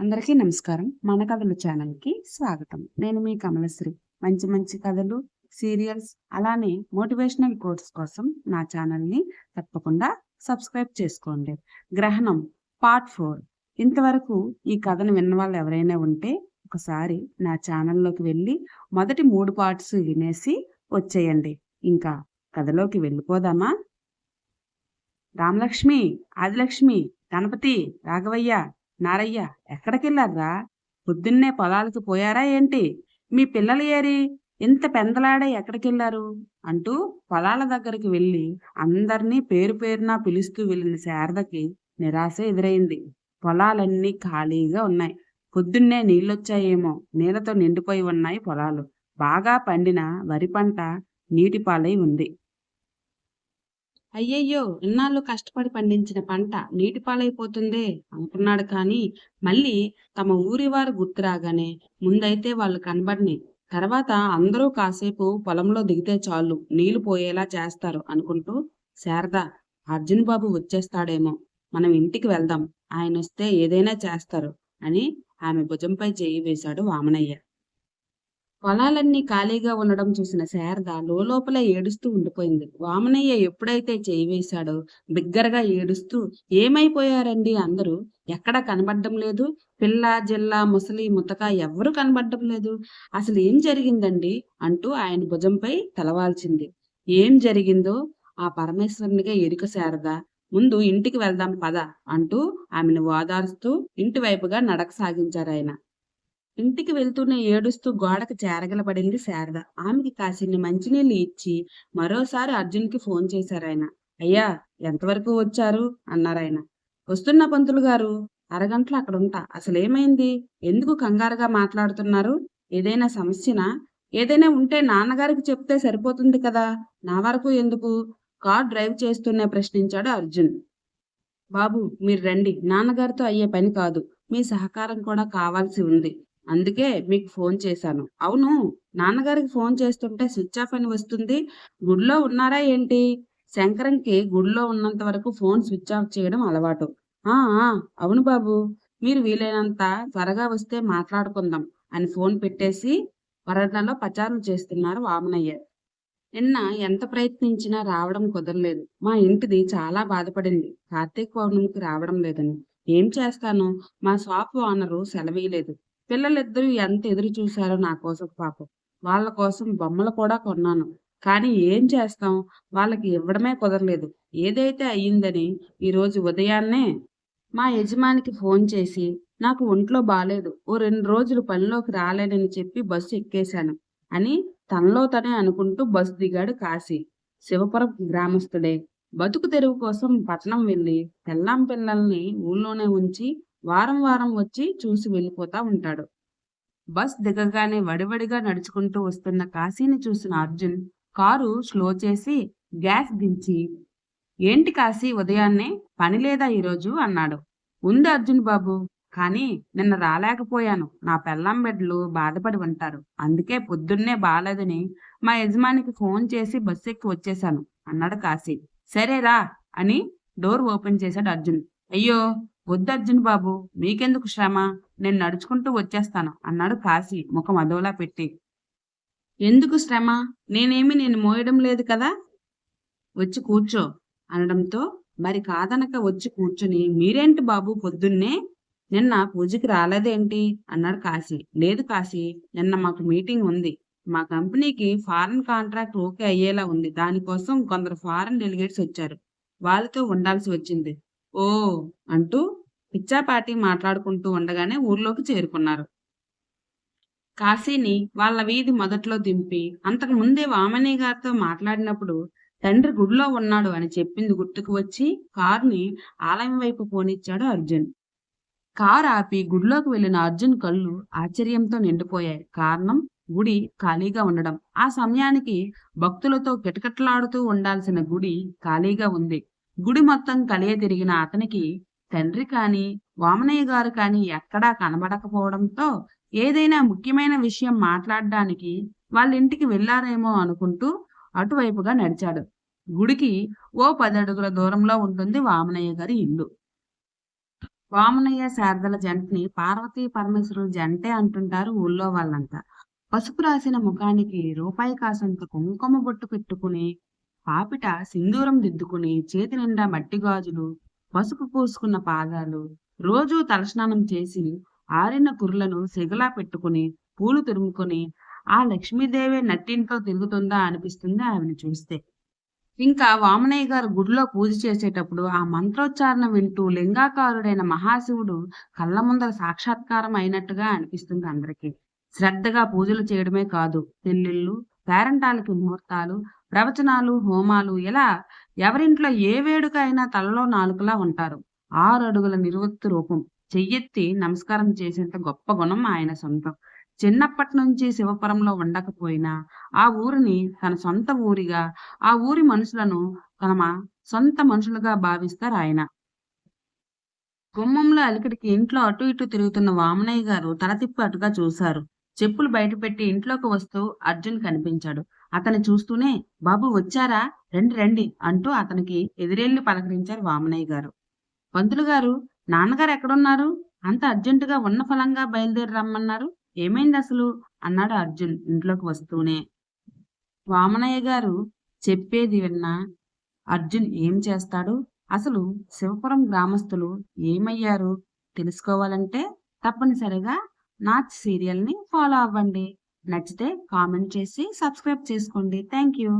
అందరికీ నమస్కారం. మన కథలు ఛానల్కి స్వాగతం. నేను మీ కమలశ్రీ. మంచి మంచి కథలు సీరియల్స్ అలానే మోటివేషనల్ కోర్స్ కోసం నా ఛానల్ని తప్పకుండా సబ్స్క్రైబ్ చేసుకోండి. గ్రహణం పార్ట్ ఫోర్. ఇంతవరకు ఈ కథను విన్న వాళ్ళు ఎవరైనా ఉంటే ఒకసారి నా ఛానల్లోకి వెళ్ళి మొదటి మూడు పార్ట్స్ వినేసి వచ్చేయండి. ఇంకా కథలోకి వెళ్ళిపోదామా? రామలక్ష్మి ఆదిలక్ష్మి గణపతి రాఘవయ్య నారయ్య ఎక్కడికెళ్ళారా పొద్దున్నే పొలాలకు పోయారా ఏంటి? మీ పిల్లలు ఏరి? ఇంత పెందలాడే ఎక్కడికెళ్ళారు? అంటూ పొలాల దగ్గరికి వెళ్ళి అందర్నీ పేరు పేరున పిలుస్తూ వెళ్ళిన శారదకి నిరాశ ఎదురైంది. పొలాలన్నీ ఖాళీగా ఉన్నాయి. పొద్దున్నే నీళ్ళొచ్చాయేమో. నీళ్ళతో నిండిపోయి ఉన్నాయి పొలాలు. బాగా పండిన వరి పంట నీటి పాలై ఉంది. అయ్యయ్యో ఇన్నాళ్ళు కష్టపడి పండించిన పంట నీటి పాలైపోతుందే అనుకున్నాడు కానీ మళ్ళీ తమ ఊరి వారు గుర్తు రాగానే ముందైతే వాళ్ళు కనబడిని. తర్వాత అందరూ కాసేపు పొలంలో దిగితే చాలు నీళ్ళు పోయేలా చేస్తారు అనుకుంటూ శారద అర్జున్ బాబు వచ్చేస్తాడేమో మనం ఇంటికి వెళ్దాం ఆయన వస్తే ఏదైనా చేస్తారు అని ఆమె భుజంపై చేయి వేశాడు వామనయ్య. పొలాలన్నీ ఖాళీగా ఉండడం చూసిన శారద లోపల ఏడుస్తూ ఉండిపోయింది. వామనయ్య ఎప్పుడైతే చేయి వేశాడో బిగ్గరగా ఏడుస్తూ ఏమైపోయారండి అందరూ? ఎక్కడ కనబడడం లేదు? పిల్ల జిల్లా ముసలి ముతక ఎవ్వరూ కనబడడం లేదు. అసలు ఏం జరిగిందండి? అంటూ ఆయన భుజంపై తలవాల్చింది. ఏం జరిగిందో? ఆ పరమేశ్వరునిగా ఎరుక శారద. ముందు ఇంటికి వెళ్దాం పద అంటూ ఆమెను ఓదార్స్తూ ఇంటి వైపుగా నడక సాగించారు ఆయన ఇంటికి వెళ్తూనే ఏడుస్తూ గోడకు చేరగలబడింది శారద. ఆమెకి కాసిన్ని మంచినీళ్ళు ఇచ్చి మరోసారి అర్జున్కి ఫోన్ చేశారాయన అయ్యా ఎంతవరకు వచ్చారు? అన్నారాయన వస్తున్న పంతులు గారు అరగంటలో అక్కడ ఉంటా. అసలేమైంది? ఎందుకు కంగారుగా మాట్లాడుతున్నారు? ఏదైనా సమస్యనా? ఏదైనా ఉంటే నాన్నగారికి చెప్తే సరిపోతుంది కదా? నా వరకు ఎందుకు? కార్ డ్రైవ్ చేస్తూనే ప్రశ్నించాడు అర్జున్. బాబు మీరు రండి. నాన్నగారితో అయ్యే పని కాదు. మీ సహకారం కూడా కావాల్సి ఉంది. అందుకే మీకు ఫోన్ చేశాను. అవును నాన్నగారికి ఫోన్ చేస్తుంటే స్విచ్ ఆఫ్ అని వస్తుంది. గుడిలో ఉన్నారా ఏంటి? శంకరంకి గుడిలో ఉన్నంత వరకు ఫోన్ స్విచ్ ఆఫ్ చేయడం అలవాటు. ఆ అవును బాబు. మీరు వీలైనంత త్వరగా వస్తే మాట్లాడుకుందాం అని ఫోన్ పెట్టేసి వరండాలో ప్రచారం చేస్తున్నారు వామనయ్య. నిన్న ఎంత ప్రయత్నించినా రావడం కుదరలేదు. మా ఇంటిది చాలా బాధపడింది. కార్తీక పౌర్ణమికి రావడం లేదని. ఏం చేస్తాను? మా షాప్ ఓనరు సెలవీయలేదు. పిల్లలిద్దరూ ఎంత ఎదురు చూశారో నా కోసం పాపం. వాళ్ళ కోసం బొమ్మలు కూడా కొన్నాను. కానీ ఏం చేస్తాం? వాళ్ళకి ఇవ్వడమే కుదరలేదు. ఏదైతే అయ్యిందని ఈరోజు ఉదయాన్నే మా యజమానికి ఫోన్ చేసి నాకు ఒంట్లో బాగాలేదు ఓ రెండు రోజులు పనిలోకి రాలేనని చెప్పి బస్సు ఎక్కేశాను అని తనలో తనే అనుకుంటూ బస్సు దిగాడు కాశీ. శివపురం గ్రామస్తుడే బతుకు తెరువు కోసం పట్టణం వెళ్ళి పెళ్ళాం పిల్లల్ని ఊళ్ళోనే ఉంచి వారం వారం వచ్చి చూసి వెళ్ళిపోతా ఉంటాడు. బస్ దిగగానే వడివడిగా నడుచుకుంటూ వస్తున్న కాశీని చూసిన అర్జున్ కారు స్లో చేసి గ్యాస్ దించి ఏంటి కాశీ ఉదయాన్నే? పని లేదా ఈరోజు అన్నాడు. ఉంది అర్జున్ బాబు కానీ నిన్న రాలేకపోయాను. నా పెళ్ళాం బిడ్డలు బాధపడి ఉంటారు. అందుకే పొద్దున్నే బాలేదని మా యజమానికి ఫోన్ చేసి బస్సు ఎక్కి వచ్చేశాను అన్నాడు కాశీ. సరేరా అని డోర్ ఓపెన్ చేశాడు అర్జున్. అయ్యో వద్దర్జున్ బాబు మీకెందుకు శ్రమ? నేను నడుచుకుంటూ వచ్చేస్తాను అన్నాడు కాశీ ముఖం అదోలా పెట్టి. ఎందుకు శ్రమ? నేనేమి నేను మోయడం లేదు కదా? వచ్చి కూర్చో అనడంతో. మరి కాదనక వచ్చి కూర్చుని మీరేంటి బాబు పొద్దున్నే? నిన్న పూజకి రాలేదేంటి? అన్నాడు కాశీ. లేదు కాశీ నిన్న మాకు మీటింగ్ ఉంది. మా కంపెనీకి ఫారెన్ కాంట్రాక్ట్ ఓకే అయ్యేలా ఉంది. దానికోసం కొందరు ఫారెన్ డెలిగేట్స్ వచ్చారు. వాళ్ళతో ఉండాల్సి వచ్చింది. ఓ అంటూ పిచ్చాపాటి మాట్లాడుకుంటూ ఉండగానే ఊర్లోకి చేరుకున్నారు. కాశీని వాళ్ళ వీధి మొదట్లో దింపి అంతకు ముందే వామని గారితో మాట్లాడినప్పుడు తండ్రి గుడిలో ఉన్నాడు అని చెప్పింది గుర్తుకు వచ్చి కారుని ఆలయం వైపు పోనిచ్చాడు అర్జున్. కారు ఆపి గుడిలోకి వెళ్ళిన అర్జున్ కళ్ళు ఆశ్చర్యంతో నిండిపోయాయి. కారణం గుడి ఖాళీగా ఉండడం. ఆ సమయానికి భక్తులతో కిటకిటలాడుతూ ఉండాల్సిన గుడి ఖాళీగా ఉంది. గుడి మొత్తం కలియ తిరిగిన అతనికి తండ్రి కాని వామనయ్య గారు కాని ఎక్కడా కనబడకపోవడంతో ఏదైనా ముఖ్యమైన విషయం మాట్లాడడానికి వాళ్ళ ఇంటికి వెళ్ళారేమో అనుకుంటూ అటువైపుగా నడిచాడు. గుడికి ఓ పది అడుగుల దూరంలో ఉంటుంది వామనయ్య గారి ఇల్లు. వామనయ్య శారదల జంటని పార్వతీ పరమేశ్వరుడు జంటే అంటుంటారు ఊళ్ళో వాళ్ళంతా. పసుపు రాసిన ముఖానికి రూపాయి కాసంత కుంకుమ బొట్టు పెట్టుకుని పాపిట సింధూరం దిద్దుకుని చేతి నిండా మట్టి గాజులు పసుపు పూసుకున్న పాదాలు. రోజూ తలస్నానం చేసి ఆరిన కుర్రలను సెగలా పెట్టుకుని పూలు తురుముకొని ఆ లక్ష్మీదేవి నట్టింట్లో తిరుగుతుందా? అనిపిస్తుంది ఆమెను చూస్తే. ఇంకా వామనయ్య గారు గుడిలో పూజ చేసేటప్పుడు ఆ మంత్రోచ్చారణ వింటూ లింగాకారుడైన మహాశివుడు కళ్ళ ముందర సాక్షాత్కారం అయినట్టుగా అనిపిస్తుంది అందరికీ. శ్రద్ధగా పూజలు చేయడమే కాదు పెళ్ళిళ్ళు పేరంటాలకి ముహూర్తాలు ప్రవచనాలు హోమాలు ఇలా ఎవరింట్లో ఏ వేడుక అయినా తలలో నాలుకలా ఉంటారు. ఆరు అడుగుల నిరువత్తు రూపం. చెయ్యెత్తి నమస్కారం చేసేంత గొప్ప గుణం ఆయన సొంతం. చిన్నప్పటి నుంచి శివపురంలో ఉండకపోయినా ఆ ఊరిని తన సొంత ఊరిగా ఆ ఊరి మనుషులను తమ సొంత మనుషులుగా భావిస్తారు ఆయన. గుమ్మంలో అలికిడికి ఇంట్లో అటు ఇటు తిరుగుతున్న వామనయ్య గారు తల తిప్పి అటుగా చూశారు. చెప్పులు బయటపెట్టి ఇంట్లోకి వస్తూ అర్జున్ కనిపించాడు. అతను చూస్తూనే బాబు వచ్చారా? రండి రండి అంటూ అతనికి ఎదురెళ్ళి పలకరించారు వామనయ్య గారు. పంతులు గారు నాన్నగారు ఎక్కడున్నారు? అంత అర్జెంటుగా ఉన్న ఫలంగా బయలుదేరి రమ్మన్నారు. ఏమైంది అసలు? అన్నాడు అర్జున్ ఇంట్లోకి వస్తూనే. వామనయ్య గారు చెప్పేది విన్నా అర్జున్ ఏం చేస్తాడు? అసలు శివపురం గ్రామస్తులు ఏమయ్యారు? తెలుసుకోవాలంటే తప్పనిసరిగా నా సీరియల్ని ఫాలో అవ్వండి. నచ్చితే కామెంట్ చేసి సబ్స్క్రైబ్ చేసుకోండి. Thank you